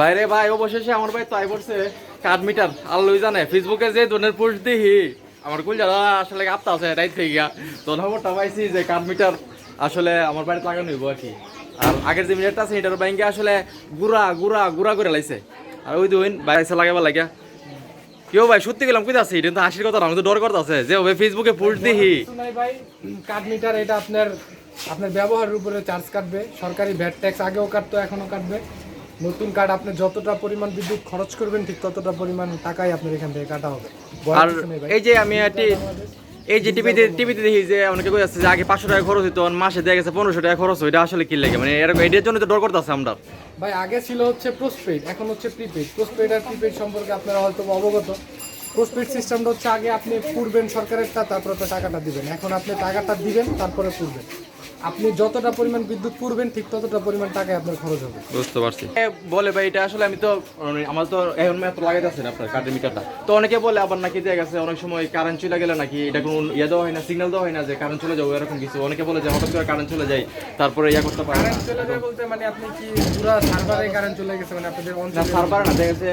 বাইরে ভাই অবশেষে আমার ভাই তাই পড়ছে কার্ড মিটার। আল্লুই জানে ফেসবুকে যে ধরনের পোস্ট দিহি আমার কুল যারা আসলে আপতা আছে এটাই থেকে গিয়া তো খবরটা পাইছি যে কার্ড মিটার আসলে আমার বাড়িতে লাগানো হইব আর কি। আর আগের যে মিটারটা আছে এটার ব্যাংকে আসলে গুড়া গুড়া গুড়া করে লাইছে। আর ওই দুই বাইরে লাগাবার লাগিয়া। কেউ ভাই সত্যি গেলাম কই আছে এটা তো হাসির কথা না আমি তো ডর করতে আছে যে ওই ফেসবুকে পোস্ট দিহি ভাই কার্ড মিটার এটা আপনার আপনার ব্যবহারের উপরে চার্জ কাটবে। সরকারি ভ্যাট ট্যাক্স আগেও কাটতো এখনও কাটবে। নতুন কার্ড আপনি যতটা পরিমাণ বিদ্যুৎ খরচ করবেন ঠিক ততটা পরিমাণ টাকাই আপনার এখান থেকে কাটা হবে। আর। এই যে আমি একটি এই যে টিভিতে টিভিতে দেখি যে অনেকে কই আছে যে আগে পাঁচশো টাকা খরচ হইতো মাসে দেখা গেছে পনেরোশো টাকা খরচ হয়। এটা আসলে কি লাগে? মানে এরকম এটার জন্য তো ডর করতেছে আমরা। ভাই আগে ছিল হচ্ছে পোস্টপেড এখন হচ্ছে প্রিপেড পোস্টপেড আর প্রিপেড সম্পর্কে আপনারা হয়তো অবগত। পোস্টপেড সিস্টেমটা হচ্ছে আগে আপনি পুরবেন সরকারেরটা তারপরে তো টাকাটা দিবেন। এখন আপনি টাকাটা দিবেন তারপরে পুরবেন আপনি যতটা পরিমাণ বিদ্যুৎ পুরবেন ঠিক ততটা পরিমাণ টাকায় আপনার খরচ হবে। বুঝতে পারছি। বলে ভাই এটা আসলে আমি তো মানে আমার তো এখন মাত্র লাগাইতেছে না আপনার কার্ডের মিটারটা। তো অনেকে বলে আবার নাকি দেখা গেছে অনেক সময় কারেন্ট চলে গেলে নাকি এটা কোনো ইয়ে দেওয়া হয় না সিগন্যাল দেওয়া হয় না যে কারেন্ট চলে যাব এরকম কিছু। অনেকে বলে যে হঠাৎ করে কারেন্ট চলে যায় তারপরে ইয়া করতে পারে কারেন্ট চলে যায় বলতে মানে আপনি কি পুরো সার্ভারে কারেন্ট চলে গেছে মানে আপনাদের না অঞ্চলে সার্ভার না দেখা গেছে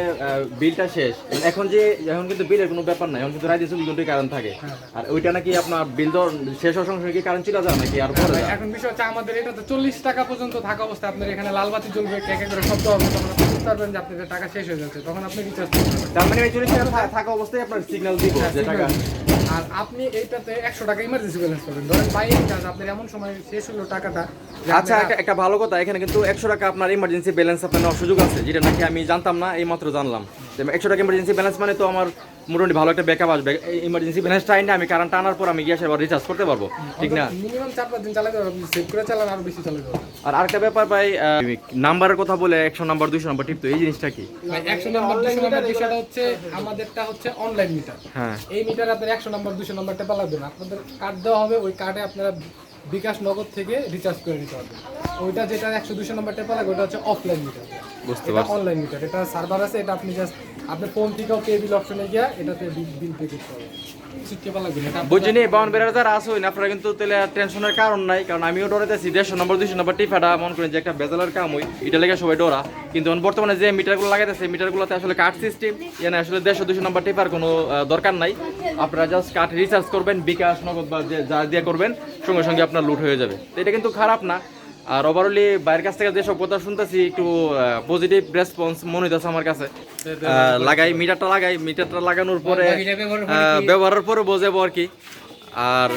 বিলটা শেষ। এখন যে এখন কিন্তু বিলের কোনো ব্যাপার নাই এখন কিন্তু রাইতে চব্বিশ ঘন্টায় কারেন্ট থাকে। আর ওইটা নাকি আপনার বিল তো শেষ হওয়ার সঙ্গে সঙ্গে কি কারেন্ট চলে যায় নাকি আর পরে? এখন বিষয় হচ্ছে আমাদের এটা তো চল্লিশ টাকা পর্যন্ত থাকা অবস্থায় আপনার এখানে লাল বাতি জ্বলবে কে কে করে শব্দ হবে তখন আপনি বুঝতে পারবেন যে আপনাদের টাকা শেষ হয়ে যাচ্ছে তখন আপনি রিচার্জ তার মানে চল্লিশ টাকা থাকা অবস্থায় আপনার সিগন্যাল দিব। যে টাকা আর আপনি এইটাতে একশো টাকা ইমার্জেন্সি ব্যালেন্স করবেন ধরেন বাই চার্জ আপনার এমন সময় শেষ হলো টাকাটা আচ্ছা একটা ভালো কথা এখানে কিন্তু একশো টাকা আপনার ইমার্জেন্সি ব্যালেন্স আপনার নেওয়ার সুযোগ আছে। যেটা নাকি আমি জানতাম না এই মাত্র জানলাম একশো টাকা ইমার্জেন্সি ব্যালেন্স মানে তো আমার মোটামুটি ভালো একটা ব্যাকআপ আসবে। ইমার্জেন্সি ব্যালেন্সটা আইনে আমি কারেন্ট আনার পর আমি গিয়ে আবার রিচার্জ করতে পারব। ঠিক না? মিনিমাম চার পাঁচ দিন চালাতে আপনি সেভ করে চালান আরও বেশি চালাতে পারবেন আর আরেকটা ব্যাপার ভাই নাম্বারের কথা বলে একশো নাম্বার দুইশো নাম্বার টিপ তো এই জিনিসটা কি? একশো নাম্বার দুশো নাম্বার বিষয়টা হচ্ছে আমাদেরটা হচ্ছে অনলাইন মিটার হ্যাঁ। এই মিটার আপনার একশো নাম্বার দুশো নাম্বার টেপা লাগবে না। আপনাদের কার্ড দেওয়া হবে ওই কার্ডে আপনারা বিকাশ নগদ থেকে রিচার্জ করে নিতে পারবেন। ওইটা যেটা একশো দুশো নাম্বার টেপা লাগবে ওটা হচ্ছে অফলাইন মিটার বুঝতে পারছি। অনলাইন মিটার এটা সার্ভার আছে এটা আপনি জাস্ট আপনার ফোন থেকেও পে বিল অপশনে গিয়ে এটাতে বিল পে করতে হবে কিছু টেপা লাগবে না এটা আপনার- বুঝিনি বাউন বেড়ার যারা আসুন আপনারা কিন্তু তাহলে টেনশনের কারণ নাই কারণ আমিও ডরাইতেছি দেড়শো নম্বর দুইশো নম্বর টিফাটা মনে করেন যে একটা বেজালের কাম হই এটা লেগে সবাই ডরা। কিন্তু বর্তমানে যে মিটারগুলো লাগাইতেছে মিটারগুলোতে আসলে কার্ড সিস্টেম এখানে আসলে দেড়শো দুইশো নম্বর টিপার কোনো দরকার নাই। আপনারা জাস্ট কার্ড রিচার্জ করবেন বিকাশ নগদ বা যা দিয়ে করবেন সঙ্গে সঙ্গে আপনার লুট হয়ে যাবে। এটা কিন্তু খারাপ না। আর ওভারঅলি বাইরের কাছ থেকে যেসব কথা শুনতেছি একটু পজিটিভ রেসপন্স মনে হইতেছে আমার কাছে। লাগাই মিটারটা লাগাই মিটারটা লাগানোর পরে ব্যবহারের পরে বোঝাবো আর কি। আর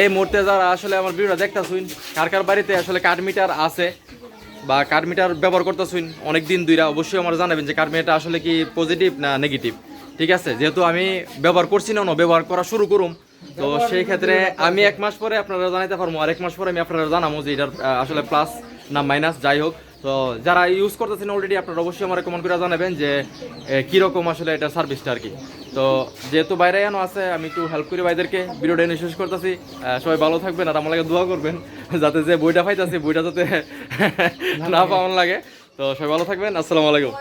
এই মুহূর্তে যারা আসলে আমার ভিডিওটা দেখতেছুন কার কার বাড়িতে আসলে কার্ড মিটার আছে বা কার্ড মিটার ব্যবহার করতেছুন অনেক দিন দুইরা অবশ্যই আমার জানাবেন যে কার্ড মিটার আসলে কি পজিটিভ না নেগেটিভ ঠিক আছে? যেহেতু আমি ব্যবহার করছি না না, ব্যবহার করা শুরু করুম। তো সেই ক্ষেত্রে আমি এক মাস পরে আপনারা জানাইতে পারব আর এক মাস পরে আমি আপনারা জানাব যে এটার আসলে প্লাস না মাইনাস যাই হোক। তো যারা ইউজ করতেছেন অলরেডি আপনারা অবশ্যই আমার কমেন্ট করে জানাবেন যে কীরকম আসলে এটা সার্ভিসটা আর কি। তো যেহেতু বাইরে এনো আছে আমি একটু হেল্প করি ভাইদেরকে। ভিডিওটা এনে শেষ করতেছি। সবাই ভালো থাকবেন আর আমার লাগে দোয়া করবেন যাতে যে বইটা পাইতেছি বইটা যাতে না পাওয়ার লাগে। তো সবাই ভালো থাকবেন আসসালামু আলাইকুম।